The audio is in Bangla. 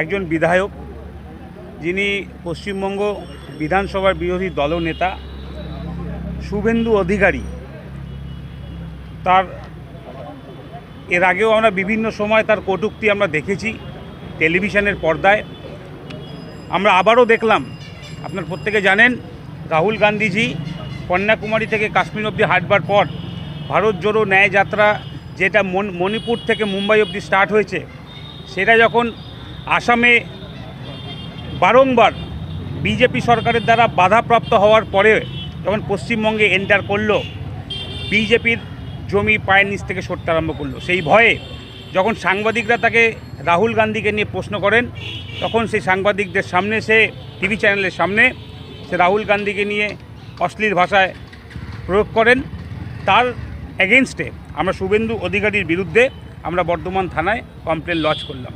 একজন বিধায়ক, যিনি পশ্চিমবঙ্গ বিধানসভার বিরোধী দলনেতা, শুভেন্দু অধিকারী। তার, এর আগেও আমরা বিভিন্ন সময় তার কটূক্তি আমরা দেখেছি টেলিভিশনের পর্দায়। আমরা আবারও দেখলাম, আপনার প্রত্যেকে জানেন, রাহুল গান্ধীজি কন্যাকুমারী থেকে কাশ্মীর অবধি হাঁটবার পর ভারত জোড়ো ন্যায় যাত্রা যেটা মণিপুর থেকে মুম্বাই অবধি স্টার্ট হয়েছে, সেটা যখন আসামে বারংবার বিজেপি সরকারের দ্বারা বাধাপ্রাপ্ত হওয়ার পরে যখন পশ্চিমবঙ্গে এন্টার করল, বিজেপির জমি পায়ের নিচ থেকে সরতে আরম্ভ করল। সেই ভয়ে যখন সাংবাদিকরা তাকে রাহুল গান্ধীকে নিয়ে প্রশ্ন করেন, তখন সেই সাংবাদিকদের সামনে, সে টিভি চ্যানেলের সামনে সে রাহুল গান্ধীকে নিয়ে অশ্লীল ভাষায় প্রয়োগ করেন। তার এগেনস্টে আমরা শুভেন্দু অধিকারীর বিরুদ্ধে আমরা বর্ধমান থানায় কমপ্লেন লজ করলাম।